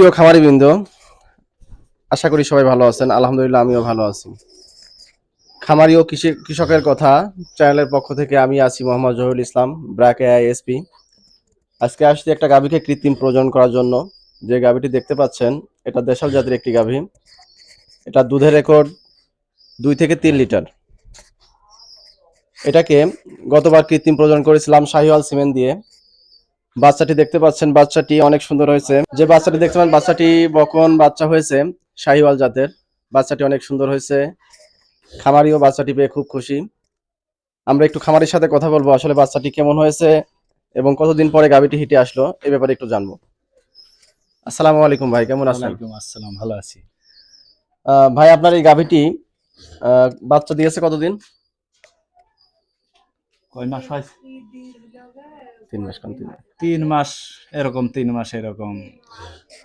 প্রিয় খামারি বৃন্দ আশা করি সবাই ভালো আছেন। আলহামদুলিল্লাহ, আমিও ভালো আছি। খামারি ও কৃষি কৃষকের কথা চ্যানেলের পক্ষ থেকে আমি আছি মোহাম্মদ জহুরুল ইসলাম, ব্র্যাক এআইএসপি আজকে আসছি একটা গাভীকে কৃত্রিম প্রজনন করার জন্য। যে গাভীটি দেখতে পাচ্ছেন, এটা দেশাল জাতের একটি গাভী। এটা দুধের রেকর্ড দুই থেকে তিন লিটার। এটাকে গতবার কৃত্রিম প্রজনন করেছিলাম শাহিওয়াল সিমেন্ট দিয়ে। বাচ্চাটি দেখতে পাচ্ছেন বাচ্চাটি অনেক সুন্দর হয়েছে। যে বাচ্চাটি দেখতে পাচ্ছেন বাচ্চাটি বকন বাচ্চা হয়েছে শাহিওয়াল জাতের। বাচ্চাটি অনেক সুন্দর হয়েছে। খামারিও বাচ্চাটি পেয়ে খুব খুশি। আমরা একটু খামারির সাথে কথা বলব আসলে বাচ্চাটি কেমন হয়েছে এবং কতদিন পরে গাবিটি হিটে আসলো এ ব্যাপারে একটু জানব। আসসালামু আলাইকুম ভাই কেমন আছেন? ওয়ালাইকুম আসসালাম ভালো আছি। আহ, ভাই আপনার এই গাভিটি আহ, বাচ্চা দিয়েছে কতদিন? কয় মাস হয়? তিন মাস তিন মাস। এরকম তিন মাস এরকম।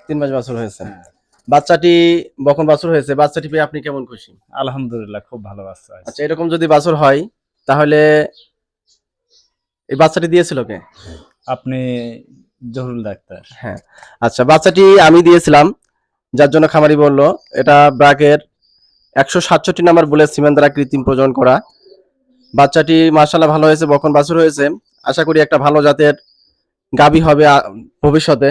তিন মাস বছর হয়েছে। বাচ্চাটি বাছুর হয়েছে বাচ্চাটি পেয়ে আপনি কেমন খুশি? আলহামদুলিল্লাহ খুব ভালো বাচ্চা আচ্ছা এরকম যদি বাছুর হয় তাহলে এই বাচ্চাটি দিয়েছিল কে? আপনি জহুরুল ডাক্তার। হ্যাঁ। আচ্ছা বাচ্চাটি আমি দিয়েছিলাম যার জন্য খামারি বলল এটা ব্রাকের একশো সাতষট্টি নাম্বার বলে সিমেন্ট দ্বারা কৃত্রিম প্রজনন করা। বাচ্চাটি মার্শাল্লাহ ভালো হয়েছে, বকন বাছুর হয়েছে। আশা করি একটা ভালো জাতের গাবি হবে ভবিষ্যতে।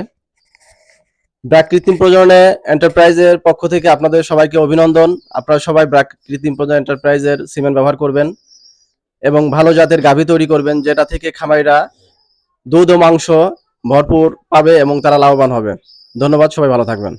ব্র্যাক কৃত্রিম প্রজননে এন্টারপ্রাইজের পক্ষ থেকে আপনাদের সবাইকে অভিনন্দন। আপনারা সবাই ব্র্যাক কৃত্রিম প্রজনন এন্টারপ্রাইজের সিমেন্ট ব্যবহার করবেন এবং ভালো জাতের গাভী তৈরি করবেন, যেটা থেকে খামারিরা দুধ ও মাংস ভরপুর পাবে এবং তারা লাভবান হবে। ধন্যবাদ, সবাই ভালো থাকবেন।